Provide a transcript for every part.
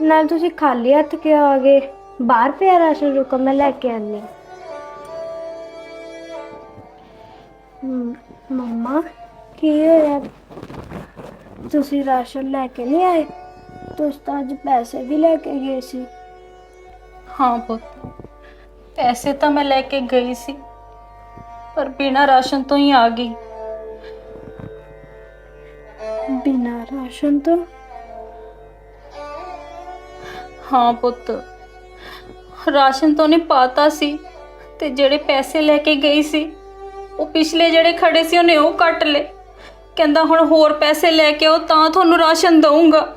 ਨਾਲ ਤੁਸੀਂ ਖਾਲੀ ਹੱਥ ਕਿਉਂ ਆ ਗਏ? ਬਾਹਰ ਪਿਆ ਰਾਸ਼ਨ ਰੁਕੋ ਮੈਂ ਲੈ ਕੇ ਆਨੀ ਹਮ, ਮੰਮਾ ਕੀ ਹੋਇਆ? ਤੁਸੀਂ ਰਾਸ਼ਨ ਲੈ ਕੇ ਨਹੀਂ ਆਏ? ਤੁਸੀਂ ਤਾਂ ਅੱਜ ਪੈਸੇ ਵੀ ਲੈ ਕੇ ਗਏ ਸੀ। ਹਾਂ ਪੁੱਤ ਪੈਸੇ ਤਾਂ ਮੈਂ ਲੈ ਕੇ ਗਈ ਸੀ ਪਰ ਬਿਨਾਂ ਰਾਸ਼ਨ ਤੋਂ ਹੀ ਆ ਗਈ। ਬਿਨਾਂ ਰਾਸ਼ਨ ਤੋਂ? ਹਾਂ ਪੁੱਤ। ਰਾਸ਼ਨ ਤੋਂ ਨੇ ਪਾਤਾ ਸੀ ਤੇ ਜਿਹੜੇ ਪੈਸੇ ਲੈ ਕੇ ਗਈ ਸੀ ਉਹ ਪਿਛਲੇ ਜਿਹੜੇ ਖੜੇ ਸੀ ਉਹਨੇ ਉਹ ਕੱਟ ਲਏ। ਕਹਿੰਦਾ ਹੁਣ ਹੋਰ ਪੈਸੇ ਲੈ ਕੇ ਆਓ ਤਾਂ ਤੁਹਾਨੂੰ ਰਾਸ਼ਨ ਦਊਂਗਾ।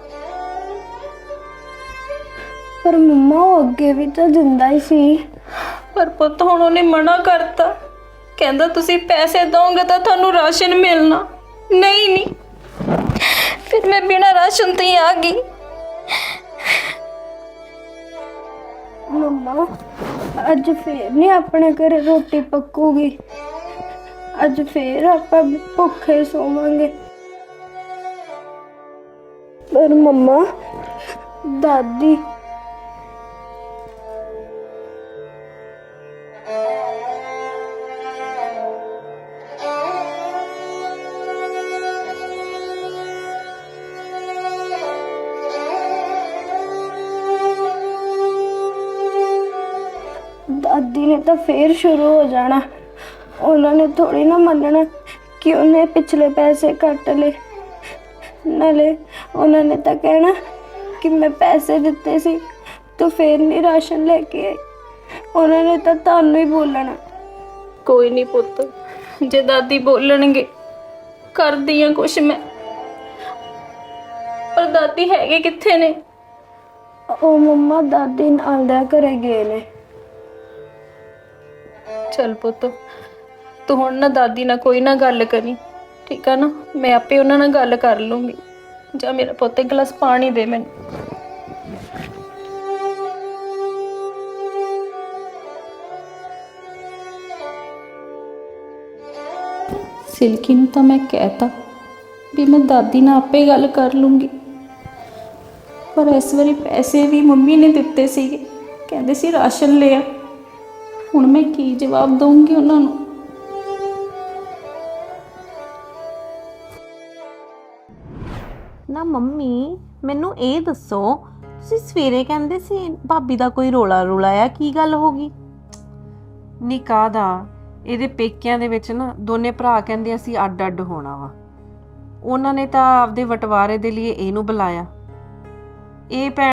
ਪਰ ਮੰਮਾ ਉਹ ਅੱਗੇ ਵੀ ਤਾਂ ਦਿੰਦਾ ਹੀ ਸੀ। ਪਰ ਪੁੱਤ ਹੁਣ ਉਹਨੇ ਮਨਾ ਕਰਤਾ। ਕਹਿੰਦਾ ਤੁਸੀਂ ਪੈਸੇ ਦੋਗੇ ਤਾਂ ਤੁਹਾਨੂੰ ਰਾਸ਼ਨ ਮਿਲਣਾ। ਨਹੀਂ ਨਹੀਂ। ਫਿਰ ਮੈਂ ਬਿਨਾਂ ਰਾਸ਼ਨ ਤੋਂ ਹੀ ਆ ਗਈ। ਮੰਮਾ, ਅੱਜ ਫੇਰ ਨਹੀਂ ਆਪਣੇ ਘਰੇ ਰੋਟੀ ਪੱਕੂਗੀ। ਅੱਜ ਫੇਰ ਆਪਾਂ ਭੁੱਖੇ ਸੋਵਾਂਗੇ। ਪਰ ਮੰਮਾ, ਦਾਦੀ ਦਾਦੀ ਨੇ ਤਾਂ ਫੇਰ ਸ਼ੁਰੂ ਹੋ ਜਾਣਾ। ਉਹਨਾਂ ਨੇ ਥੋੜੀ ਨਾ ਮੰਨਣਾ ਕਿ ਉਹਨੇ ਪਿਛਲੇ ਪੈਸੇ ਕੱਟ ਲਏ। ਨਾਲੇ ਉਹਨਾਂ ਨੇ ਤਾਂ ਕਹਿਣਾ ਕਿ ਮੈਂ ਪੈਸੇ ਦਿੱਤੇ ਸੀ ਤੂੰ ਫੇਰ ਨਹੀਂ ਰਾਸ਼ਨ ਲੈ ਕੇ ਆਈ। ਉਹਨਾਂ ਨੇ ਤਾਂ ਤੁਹਾਨੂੰ ਹੀ ਬੋਲਣਾ। ਕੋਈ ਨਹੀਂ ਪੁੱਤ ਜੇ ਦਾਦੀ ਬੋਲਣਗੇ ਕਰਦੀ ਆ ਕੁਛ ਮੈਂ। ਪਰ ਦਾਦੀ ਹੈਗੇ ਕਿੱਥੇ ਨੇ? ਉਹ ਮੰਮਾ ਦਾਦੀ ਨਾਲ ਦਾ ਘਰੇ ਗਏ ਨੇ। ਚੱਲ ਪੁੱਤ। ਤੂੰ ਹੁਣ ਨਾ ਦਾਦੀ ਨਾਲ ਕੋਈ ਨਾ ਗੱਲ ਕਰੀ, ਠੀਕ ਆ ਨਾ? ਮੈਂ ਆਪੇ ਉਹਨਾਂ ਨਾਲ ਗੱਲ ਕਰ ਲੂੰਗੀ। ਜਾਂ ਮੇਰਾ ਪੁੱਤ ਇੱਕ ਗਲਾਸ ਪਾਣੀ ਦੇ ਮੈਨੂੰ। ਸਿਲਕੀ ਨੂੰ ਤਾਂ ਮੈਂ ਕਹਿਤਾ ਵੀ ਮੈਂ ਦਾਦੀ ਨਾਲ ਆਪੇ ਗੱਲ ਕਰ ਲੂੰਗੀ। ਪਰ ਇਸ ਵਾਰੀ ਪੈਸੇ ਵੀ ਮੰਮੀ ਨੇ ਦਿੱਤੇ ਸੀਗੇ। ਕਹਿੰਦੇ ਸੀ ਰਾਸ਼ਨ ਲਿਆ। ਹੁਣ ਮੈਂ ਕੀ ਜਵਾਬ ਦਵਾਂਗੀ ਉਹਨਾਂ ਨੂੰ? ਨਾ ਮੰਮੀ ਮੈਨੂੰ ਇਹ ਦੱਸੋ ਤੁਸੀਂ ਸਵੇਰੇ ਕਹਿੰਦੇ ਸੀ ਭਾਬੀ ਦਾ ਕੋਈ ਰੋਲਾ ਰੋਲਾ ਆ ਕੀ ਗੱਲ ਹੋ ਗਈ? ਨਿਕਾਹ ਦਾ ਇਹਦੇ ਪੇਕਿਆਂ ਦੇ ਵਿੱਚ ਨਾ ਦੋਨੇ ਭਰਾ ਕਹਿੰਦੇ ਅਸੀਂ ਅੱਡ ਅੱਡ ਹੋਣਾ ਵਾ। ਉਹਨਾਂ ਨੇ ਤਾਂ ਆਪਦੇ ਵਟਵਾਰੇ ਦੇ ਲਈ ਇਹਨੂੰ ਬੁਲਾਇਆ। ਇਹ ਭੈਣ